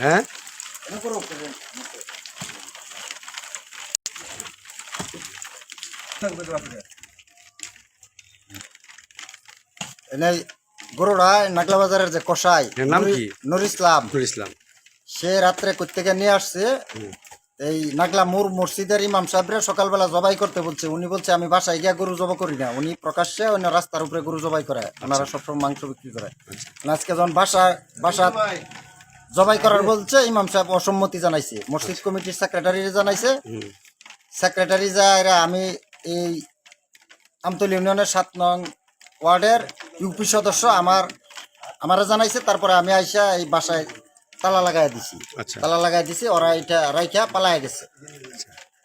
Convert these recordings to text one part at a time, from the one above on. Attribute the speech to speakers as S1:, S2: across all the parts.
S1: হ্যাঁ?
S2: এনে গরুড়া নাগলা বাজারের যে কষাই
S1: নাম কি?
S2: নুর ইসলাম
S1: নুর ইসলাম
S2: সে রাত্রে কোথেকে নিয়ে আসছে এই নাগলা মুর মসজিদের ইমাম সাহেবরে সকালবেলা জবাই করতে বলছে। উনি বলছে আমি বাসায় গিয়া গরু জবা করি না। উনি প্রকাশ্যে অন্য রাস্তার উপরে গরু জবাই করে। ওনারা সবসময় মাংস বিক্রি করে। আজকে যখন বাসা বাসা জবাই করার বলছে ইমাম সাহেব অসম্মতি জানাইছে। মসজিদ কমিটির সেক্রেটারি জানাইছে। সেক্রেটারি যা আমি এই আমতলী ইউনিয়নের সাত নং ওয়ার্ডের ইউপি সদস্য। আমার আমারা জানাইছে তারপরে আমি আইসা এই বাসায় তালা লাগাই দিছি।
S1: আচ্ছা।
S2: তালা লাগাই দিছি ওরা এটা রাইখা পালায় গেছে।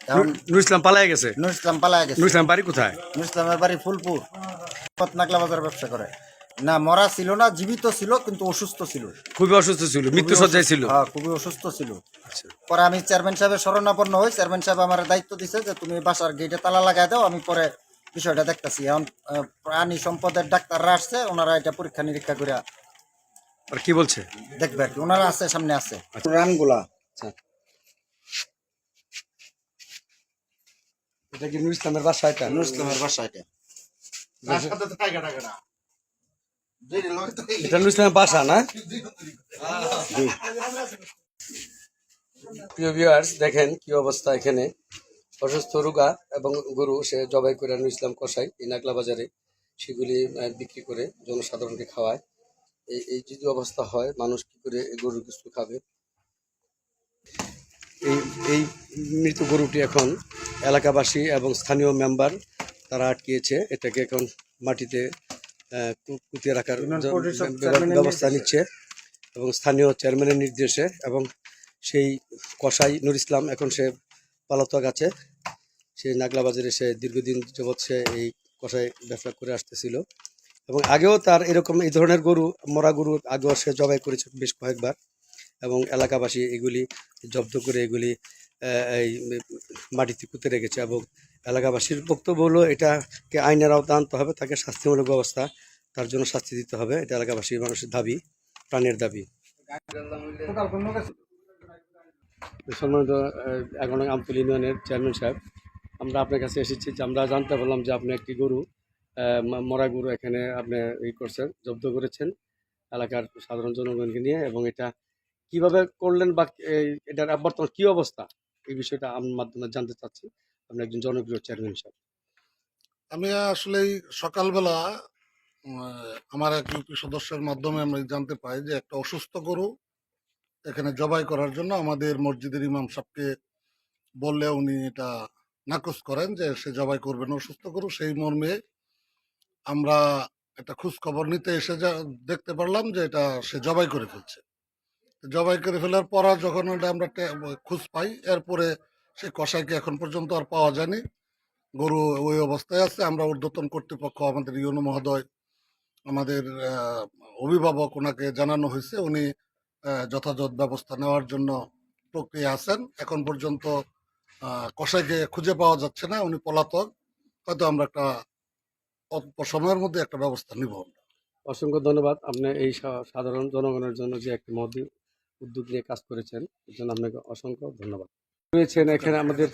S2: এখন
S1: নুর- নুর ইসলাম পালাই গেছে?
S2: নুর ইসলাম পালায় গেছে।
S1: নুর ইসলাম বাড়ি কোথায়?
S2: নুর ইসলামের বাড়ি ফুলপুর। নাকলা বাজার ব্যবসা করে। না মরা ছিল না জীবিত ছিল কিন্তু অসুস্থ ছিল।
S1: খুবই অসুস্থ ছিল মৃত্যু সজ্জায় ছিল।
S2: হ্যাঁ খুবই অসুস্থ ছিল।
S1: আচ্ছা।
S2: পরে আমি চেয়ারম্যান সাহেবের শরণাপন্ন হই। চেয়ারম্যান সাহেব আমার দায়িত্ব দিছে যে তুমি বাসার গেটে তালা লাগাই দাও আমি পরে বিষয়টা দেখতেছি। এখন প্রাণী সম্পদের ডাক্তাররা আসছে ওনারা এটা পরীক্ষা নিরীক্ষা করে
S1: আর কি বলছে?
S2: দেখবে ওনারা আছে সামনে আছে। রানগুলা।
S1: আচ্ছা। এটা কি নুর ইসলামের বাসা এটা।
S2: নুর ইসলামের বাসা এটা
S1: এটা নুর ইসলামের বাসা না? প্রিয় ভিউয়ার্স দেখেন কি অবস্থা এখানে। অসুস্থ রোগা এবং গরু সে জবাই করে নুর ইসলাম কষাই এই বাজারে সেগুলি বিক্রি করে জনসাধারণকে খাওয়ায়। এই এই যদি অবস্থা হয় মানুষ কি করে এই গরুর কিছু খাবে? এই এই মৃত গরুটি এখন এলাকাবাসী এবং স্থানীয় মেম্বার তারা আটকিয়েছে। এটাকে এখন মাটিতে পুঁতিয়ে রাখার ব্যবস্থা নিচ্ছে এবং স্থানীয় চেয়ারম্যানের নির্দেশে এবং সেই কসাই নুর ইসলাম এখন সে পালাতক আছে। সে নাগলা বাজারে সে দীর্ঘদিন যাবৎ সে এই কসাই ব্যবসা করে আসতেছিল। এবং আগেও তার এরকম এই ধরনের গরু, মরা গরু আগেও সে জবাই করেছে বেশ কয়েকবার এবং এলাকাবাসী এগুলি জব্দ করে এগুলি এই মাটিতে পুঁতে রেখেছে এবং এলাকাবাসীর বক্তব্য হলো এটাকে আইনের আওতা আনতে হবে, তাকে শাস্তিমূলক ব্যবস্থা তার জন্য শাস্তি দিতে হবে, এটা এলাকাবাসী মানুষের দাবি, প্রাণের দাবি। এখন আমতুল ইউনিয়নের চেয়ারম্যান সাহেব, আমরা আপনার কাছে এসেছি যে আমরা জানতে পারলাম যে আপনি একটি গরু মরা গরু এখানে আপনি ই করছেন, জব্দ করেছেন এলাকার সাধারণ জনগণকে নিয়ে এবং এটা কীভাবে করলেন বা এটার বর্তমান কি অবস্থা? এই বিষয়টা আমার মাধ্যমে জানতে চাচ্ছি। আপনি একজন জনপ্রিয় চেয়ারম্যান হিসাবে।
S3: আমি আসলে সকালবেলা আমার এক ইউপি সদস্যের মাধ্যমে আমি জানতে পাই যে একটা অসুস্থ গরু এখানে জবাই করার জন্য আমাদের মসজিদের ইমাম সাহেবকে বললে উনি এটা নাকচ করেন যে সে জবাই করবেন অসুস্থ গরু, সেই মর্মে আমরা একটা খোঁজ খবর নিতে এসে যা দেখতে পারলাম যে এটা সে জবাই করে ফেলছে। জবাই করে ফেলার পর যখন আমরা খোঁজ পাই এরপরে সে কষাইকে এখন পর্যন্ত আর পাওয়া যায়নি। গরু ওই অবস্থায় আছে। আমরা ঊর্ধ্বতন কর্তৃপক্ষ আমাদের ইউনো মহোদয় আমাদের অভিভাবক ওনাকে জানানো হয়েছে। উনি যথাযথ ব্যবস্থা নেওয়ার জন্য প্রক্রিয়া আছেন। এখন পর্যন্ত আহ, কসাইকে খুঁজে পাওয়া যাচ্ছে না। উনি পলাতক। হয়তো আমরা একটা অল্প সময়ের মধ্যে একটা ব্যবস্থা নিব আমরা।
S1: অসংখ্য ধন্যবাদ আপনি এই সাধারণ জনগণের জন্য যে একটি মহতি উদ্যোগ নিয়ে কাজ করেছেন, এর জন্য আপনাকে অসংখ্য ধন্যবাদ রয়েছেন এখানে আমাদের